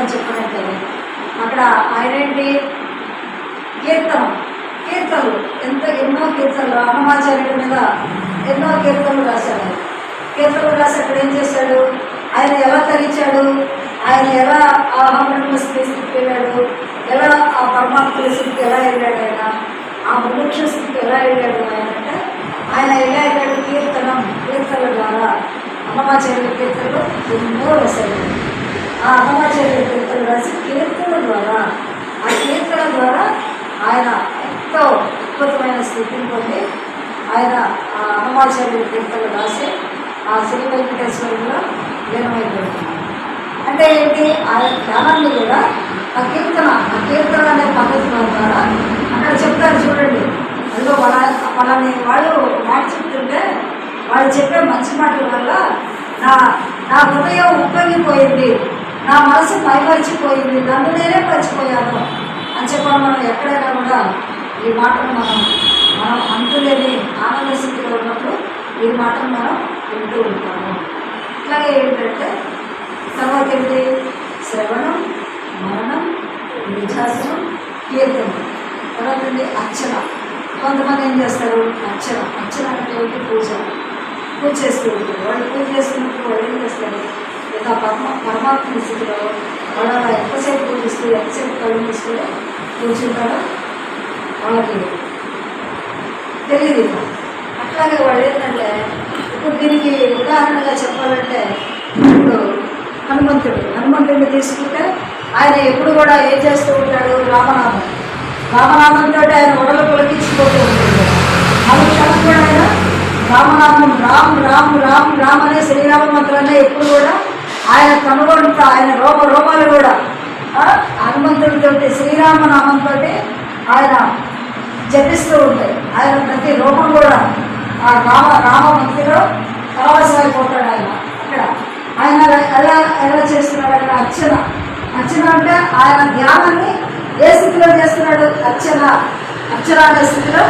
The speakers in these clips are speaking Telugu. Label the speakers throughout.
Speaker 1: అని చెప్పినట్లయితే అక్కడ ఆయన ఏంటి? కీర్తన కీర్తనలు ఎంత ఎన్నో కీర్తనలు అన్నమాచార్యుడి మీద ఎన్నో కీర్తనలు రాశాడు. ఆయన. కీర్తనలు రాసి అక్కడ ఏం చేశాడు? ఆయన ఎలా తరించాడు? ఆయన ఎలా ఆ హమ్మల స్థితికి వెళ్ళాడు ఎలా ఆ పరమాత్మ స్థితికి ఎలా వెళ్ళాడు ఆయన? ఆ మనుక్ష స్థితికి ఎలా వెళ్ళాడు ఆయన? అంటే ఆయన ఎలా వెళ్ళాడు? కీర్తనం కీర్తనల ద్వారా అన్నమాచార్యుల కీర్తనలు ఎన్నో రాశాడు. ఆ అన్నమాచార్యుల కీర్తన రాసి కీర్తన ద్వారా ఆ కీర్తన ద్వారా ఆయన ఎంతో అద్భుతమైన స్థితిని పొంది ఆయన ఆ అన్నమాచార్యుల కీర్తన రాసి ఆ శ్రీ వెంకటేశ్వరంలో లీనమైపోతున్నాడు అంటే ఏంటి? ఆయన జ్ఞానాన్ని కూడా ఆ కీర్తన ఆ కీర్తన అనే పద్ధతి ద్వారా అక్కడ చెప్తారు చూడండి. అందులో వాళ్ళ వాళ్ళని వాళ్ళు మాట చెప్తుంటే వాళ్ళు చెప్పే మంచి మాటల వల్ల నా నా హృదయం ఉప్పొంగిపోయింది. నా మనసు మైమరిచిపోయింది నన్ను నేనే మర్చిపోయాను అని చెప్పడం మనం ఎక్కడైనా కూడా ఈ మాటను మనం మనం అంతులేని ఆనంద స్థితిలో ఉన్నప్పుడు ఈ మాటను మనం వింటూ ఉంటాము. ఇట్లాగే ఏంటంటే తర్వాత ఏంటి శ్రవణం మరణం నిజాసనం కీర్తనం తర్వాత ఏంటి అర్చన. కొంతమంది ఏం చేస్తారు? అర్చన. అర్చన అంటే ఏంటి పూజ. పూజ చేస్తూ ఉంటారు. వాళ్ళు పూజ చేస్తున్నప్పుడు వాళ్ళు ఏం చేస్తారు? ఇంకా పరమ పరమాత్మ స్థితిలో వాళ్ళు అలా ఎంతసేపు పూజిస్తూ ఎంతసేపు కళ్ళు మూస్తూ కూర్చుంటారో వాళ్ళకి తెలియదు. అట్లాగే వాళ్ళు ఏంటంటే ఇప్పుడు దీనికి ఉదాహరణగా చెప్పాలంటే ఇప్పుడు హనుమంతుడు హనుమంతుడిని తీసుకుంటే ఆయన ఎప్పుడు కూడా ఏం చేస్తూ ఉంటాడు? రామనామం. రామనామంతో ఆయన ఉడలు పొలకించిపోతూ ఉంటుంది అనుక్షణం కూడా ఆయన రామనామం రామ్ రామ్ రామ్ రామ్ అనే శ్రీరామ మంత్రాన్ని ఎప్పుడు కూడా ఆయన కనుగొంట ఆయన రోమ రోమాలు కూడా హనుమంతుడితోటి హనుమంతుడితో శ్రీరామ నామంతో ఆయన జపిస్తూ ఉంటాయి. ఆయన ప్రతి రూపం కూడా ఆ రామ రామ భక్తిలో పరవశమైపోతాడు ఆయన. అక్కడ ఆయన ఎలా ఎలా చేస్తున్నాడు అక్కడ అర్చన. అర్చన అంటే ఆయన ధ్యానాన్ని ఏ స్థితిలో చేస్తున్నాడు? అర్చన. అర్చన అనే స్థితిలో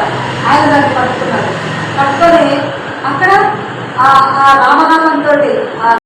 Speaker 1: ఆయన దాన్ని పట్టుకున్నాడు. పట్టుకొని అక్కడ ఆ ఆ